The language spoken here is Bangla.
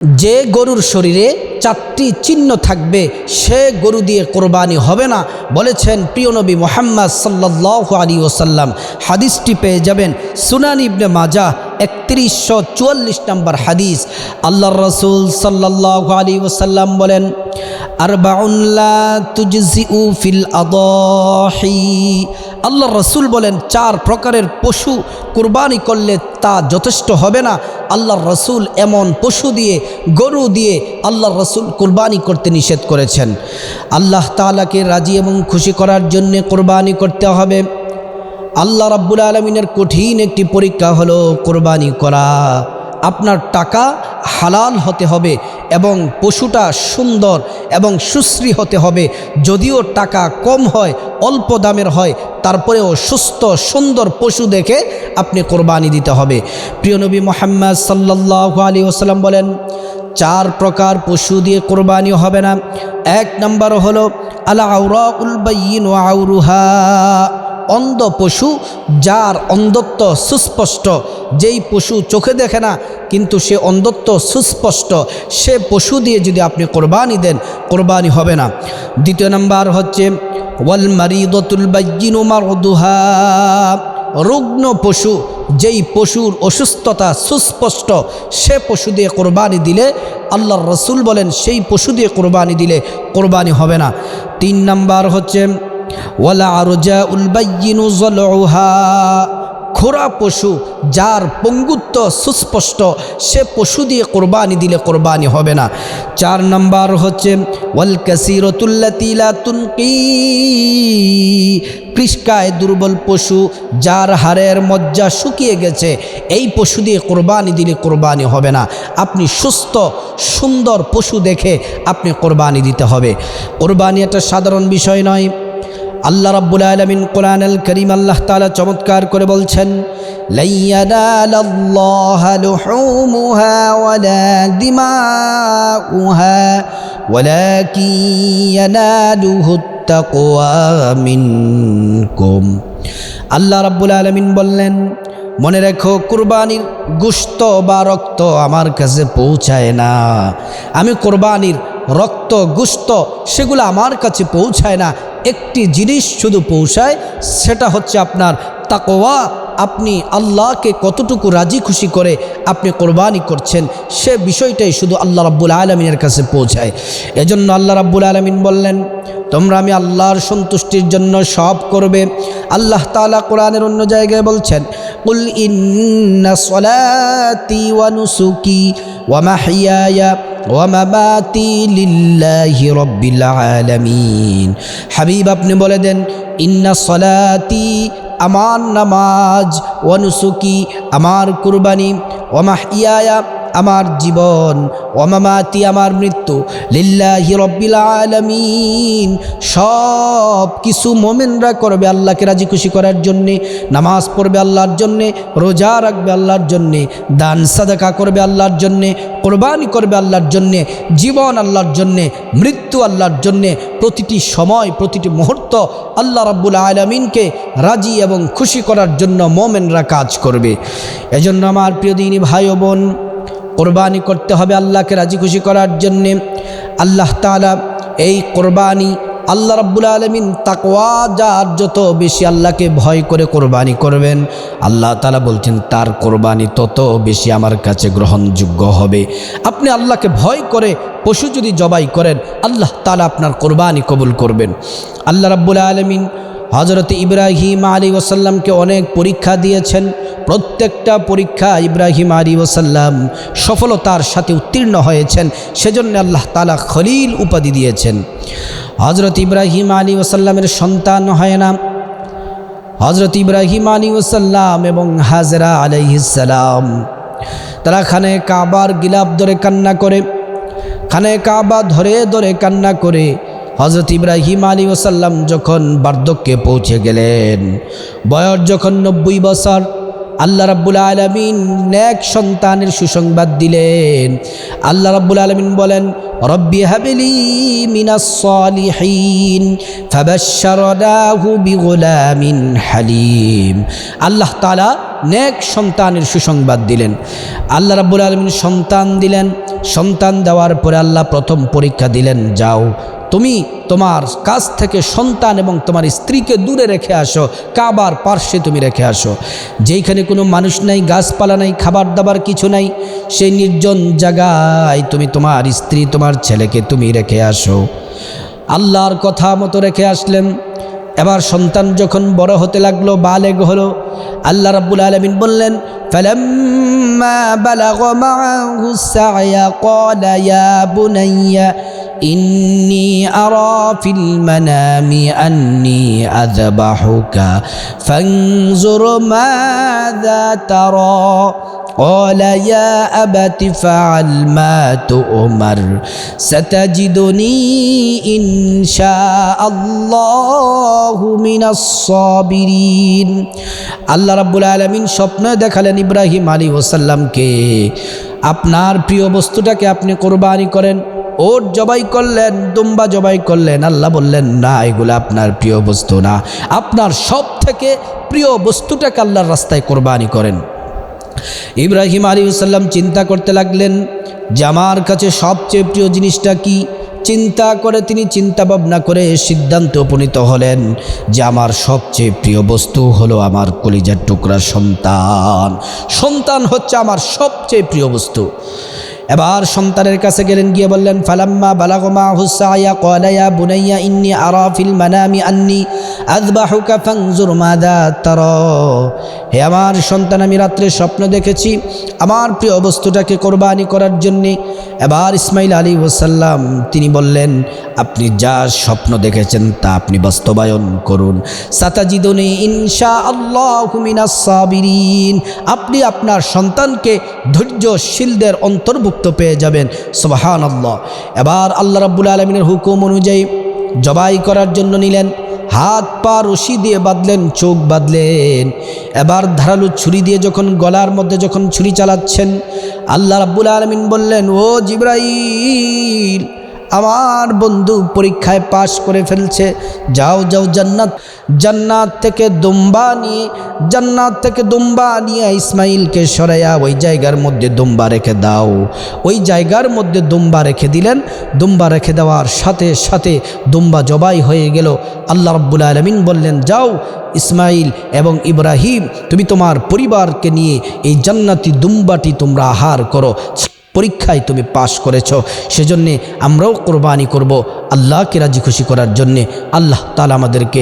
যে গরুর শরীরে চারটি চিহ্ন থাকবে, সে গরু দিয়ে কোরবানি হবে না, বলেছেন প্রিয় নবী মোহাম্মদ সাল্লাহ আলী ওসাল্লাম হাদিসটি পেয়ে যাবেন সুনান ইবনে মাজা, একত্রিশশো চুয়াল্লিশ নম্বর হাদিস। আল্লাহ রসুল সাল্লাহ আলী ওসাল্লাম বলেন আল্লাহ রসুল বলেন, চার প্রকারের পশু কুরবানি করলে তা যথেষ্ট হবে না আল্লাহ রসুল এমন পশু দিয়ে, গরু দিয়ে আল্লাহর রসুল কোরবানি করতে নিষেধ করেছেন। আল্লাহ তালাকে রাজি এবং খুশি করার জন্যে কোরবানি করতে হবে। আল্লাহ রাব্বুল আলমিনের কঠিন একটি পরীক্ষা হলো কোরবানি করা। আপনার টাকা হালাল হতে হবে এবং পশুটা সুন্দর এবং সুশ্রী হতে হবে। যদিও টাকা কম হয়, অল্প দামের হয়, তারপরেও সুস্থ, সুন্দর পশু দেখে আপনি কোরবানি দিতে হবে। প্রিয় নবী মোহাম্মদ সাল্লাহ আলী ওসালাম বলেন, চার প্রকার পশু দিয়ে কোরবানি হবে না। এক নম্বর হলো আলা আউরা উলবাইন ও আউরুহা অন্ধ পশু যার অন্ধত্ব সুস্পষ্ট যেই পশু চোখে দেখে না, কিন্তু সে অন্ধত্ব সুস্পষ্ট। সে পশু দিয়ে যদি আপনি কোরবানি দেন, কোরবানি হবে না। দ্বিতীয় নাম্বার হচ্ছে, ওয়াল মারিদতুল বাইজিনু রুগ্ন পশু, যেই পশুর অসুস্থতা সুস্পষ্ট, সে পশু দিয়ে কোরবানি দিলে, আল্লাহর রসুল বলেন, সেই পশু দিয়ে কোরবানি দিলে কোরবানি হবে না। তিন নাম্বার হচ্ছে, ওয়ালা আরজা উলবাইনু জলহা খোরা পশু যার পঙ্গুত্ব সুস্পষ্ট, সে পশু দিয়ে কোরবানি দিলে কোরবানি হবে না। চার নম্বর হচ্ছে, ওয়াল কাসিরতুল্লাতিলা তুনকি। কৃষ্কায় দুর্বল পশু যার হাড়ের মজ্জা শুকিয়ে গেছে, এই পশু দিয়ে কোরবানি দিলে কোরবানি হবে না। আপনি সুস্থ, সুন্দর পশু দেখে আপনি কোরবানি দিতে হবে। কোরবানি একটা সাধারণ বিষয় নয়। আল্লাহ রাব্বুল আলমিন কোরআন আল করিম আল্লাহ তালা চমৎকার করে বলছেন আল্লাহ রাব্বুল আলমিন বললেন, মনে রেখো, কুরবানির গুস্ত বা রক্ত আমার কাছে পৌঁছায় না। আমি কোরবানির রক্ত, গুস্ত, সেগুলো আমার কাছে পৌঁছায় না। একটি জিনিস শুধু পৌঁছায়, সেটা হচ্ছে আপনার তাকোয়া আপনি আল্লাহকে কতটুকু রাজি খুশি করে আপনি কোরবানি করছেন, সে বিষয়টাই শুধু আল্লাহ রাব্বুল আলমিনের কাছে পৌঁছায়। এজন্য আল্লাহ রাব্বুল আলমিন বললেন, তোমরা আমি আল্লাহর সন্তুষ্টির জন্য সব করবে। আল্লাহ তালা কোরআনের অন্য জায়গায় বলছেন, কুল ইন্না সলাতি ওয়া নুসুকি ওয়া ومماتي لله رب العالمين. হাবিব আপনি বলে দেন, ইন্না সলাতি, আমার নামাজ ওয়ানুসুকি আমার কুরবানি ওয়ামাহিয়ায়া আমার জীবন ওমামাতি আমার মৃত্যু, লিল্লাহি রব্বিল আলামিন। সব কিছু মোমেনরা করবে আল্লাহকে রাজি খুশি করার জন্যে, নামাজ পড়বে আল্লাহর জন্যে, রোজা রাখবে আল্লাহর জন্যে, দান সাদাকা করবে আল্লাহর জন্যে, কোরবানি করবে আল্লাহর জন্যে, জীবন আল্লাহর জন্যে, মৃত্যু আল্লাহর জন্যে, প্রতিটি সময়, প্রতিটি মুহূর্ত আল্লাহ রাব্বুল আলমিনকে রাজি এবং খুশি করার জন্য মোমেনরা কাজ করবে। এজন্য আমার প্রিয় দিনী ভাই বোন কোরবানি করতে হবে আল্লাহকে রাজি খুশি করার জন্যে। আল্লাহ তালা এই কোরবানি আল্লাহ রাব্বুল আলমিন তাকওয়া যার যত বেশি আল্লাহকে ভয় করে কোরবানি করবেন, আল্লাহ তালা বলছেন, তার কোরবানি তত বেশি আমার কাছে গ্রহণযোগ্য হবে। আপনি আল্লাহকে ভয় করে পশু যদি জবাই করেন, আল্লাহ তালা আপনার কোরবানি কবুল করবেন। আল্লাহ রাব্বুল আলমিন হজরত ইব্রাহিম আলী ওসাল্লামকে অনেক পরীক্ষা দিয়েছেন। প্রত্যেকটা পরীক্ষা ইব্রাহিম আলী ওসাল্লাম সফলতার সাথে উত্তীর্ণ হয়েছেন, সেজন্য আল্লাহ তালা খলিল উপাধি দিয়েছেন। হজরত ইব্রাহিম আলী ওসাল্লামের সন্তান হয় না। হজরত ইব্রাহিম আলী ওসাল্লাম এবং হাজরা আলাইসালাম তারা খানে কাবার গিলাপ ধরে কান্না করে, খানে কাবা ধরে ধরে কান্না করে হজরত ইব্রাহিম আলী ওসাল্লাম যখন বার্ধক্যে পৌঁছে গেলেন, বয়স যখন নব্বই বছর আল্লাহ রাব্বুল আলমিন ন্যাক সন্তানের সুসংবাদ দিলেন। আল্লাহ রাব্বুল আলমিন বলেন, রব্বি হাবিলি মিনাস সলিহিন, ফাবাশশারনাহু বিগুলামিন হালিম। আল্লাহ তাআলা নেক সন্তানের সুসংবাদ দিলেন। আল্লাহ রাব্বুল আলমিন সন্তান দিলেন। সন্তান দেওয়ার পরে আল্লাহ প্রথম পরীক্ষা দিলেন, যাও তুমি তোমার কাছ থেকে সন্তান এবং তোমার স্ত্রীকে দূরে রেখে আসো কাবার পার্শ্বে তুমি রেখে আসো যেইখানে কোনো মানুষ নাই গাছপালা নাই খাবার দাবার কিছু নাই সেই নির্জন জায়গায় তুমি তোমার স্ত্রী তোমার ছেলেকে তুমি রেখে আসো আল্লাহর কথা মতো রেখে আসলেন এবার সন্তান যখন বড় হতে লাগলো বালেগ হলো আল্লাহ রাব্বুল আলমিন বললেন فلما بلغ معه السعي قال يا بني إني أرى في المنام أني أذبحك فانظر ماذا ترى قال يا أبت فعل ما تؤمر ستجدني إن شاء الله من الصابرين আল্লাহ রাব্বুল আলমিন স্বপ্ন দেখালেন ইব্রাহিম আলী ওসাল্লামকে আপনার প্রিয় বস্তুটাকে আপনি কোরবানি করেন ওর জবাই করলেন, দুম্বা জবাই করলেন, আল্লাহ বললেন, না, এগুলো আপনার প্রিয় বস্তু না। আপনার সব থেকে প্রিয় বস্তুটাকে আল্লাহর রাস্তায় কোরবানি করেন। ইব্রাহিম আলী সাল্লাম চিন্তা করতে লাগলেন যে, আমার কাছে সবচেয়ে প্রিয় জিনিসটা কি? চিন্তা করে তিনি চিন্তা ভাবনা করে সিদ্ধান্তে উপনীত হলেন যে, আমার সবচেয়ে প্রিয় বস্তু হলো আমার কলিজার টুকরা সন্তান। সন্তান হচ্ছে আমার সবচেয়ে প্রিয় বস্তু। এবার সন্তানের কাছে গেলেন, গিয়ে বললেন, ফালাম্মা বালাগমা হুসাইয়া কলাইয়া বুনাইয়া ইন্নি আরাফিল মানামি আন্নি আজবাহুকা ফাংজুর মাদা তর। হে আমার সন্তান, আমি রাত্রে স্বপ্ন দেখেছি আমার প্রিয় বস্তুটাকে কোরবানি করার জন্যে। এবার ইসমাইল আলী ওসাল্লাম তিনি বললেন, আপনি যা স্বপ্ন দেখেছেন তা আপনি বাস্তবায়ন করুন। সাতাজিদনে ইনশা আল্লাহ সাবিরিন। আপনি আপনার সন্তানকে ধৈর্যশীলদের অন্তর্ভুক্ত পেয়ে যাবেন। সোবাহান আল্লাহ এবার আল্লাহ রাব্বুল আলমিনের হুকুম অনুযায়ী জবাই করার জন্য নিলেন, হাত পা রশি দিয়ে বাঁধলেন, চোখ বাঁধলেন। এবার ধারালু ছুরি দিয়ে যখন গলার মধ্যে যখন ছুরি চালাচ্ছেন, আল্লাহ রাব্বুল আলমিন বললেন, ও জিব্রাইল আমার বন্ধু পরীক্ষায় পাশ করে ফেলছে। যাও যাও জান্নাত। জান্নাত থেকে দুম্বা নিয়ে, জান্নাত থেকে দুম্বা নিয়ে ইসমাইলকে সরাইয়া ওই জায়গার মধ্যে দুম্বা রেখে দাও। ওই জায়গার মধ্যে দুম্বা রেখে দিলেন। দুম্বা রেখে দেওয়ার সাথে সাথে দুম্বা জবাই হয়ে গেল। আল্লাহ রব্বুল আলমিন বললেন, যাও ইসমাইল এবং ইব্রাহিম, তুমি তোমার পরিবারকে নিয়ে এই জান্নাতি দুম্বাটি তোমরা আহার করো। পরীক্ষায় তুমি পাশ করেছ। সেজন্যে আমরাও কোরবানি করব আল্লাহকে রাজি খুশি করার জন্যে। আল্লাহ তালা আমাদেরকে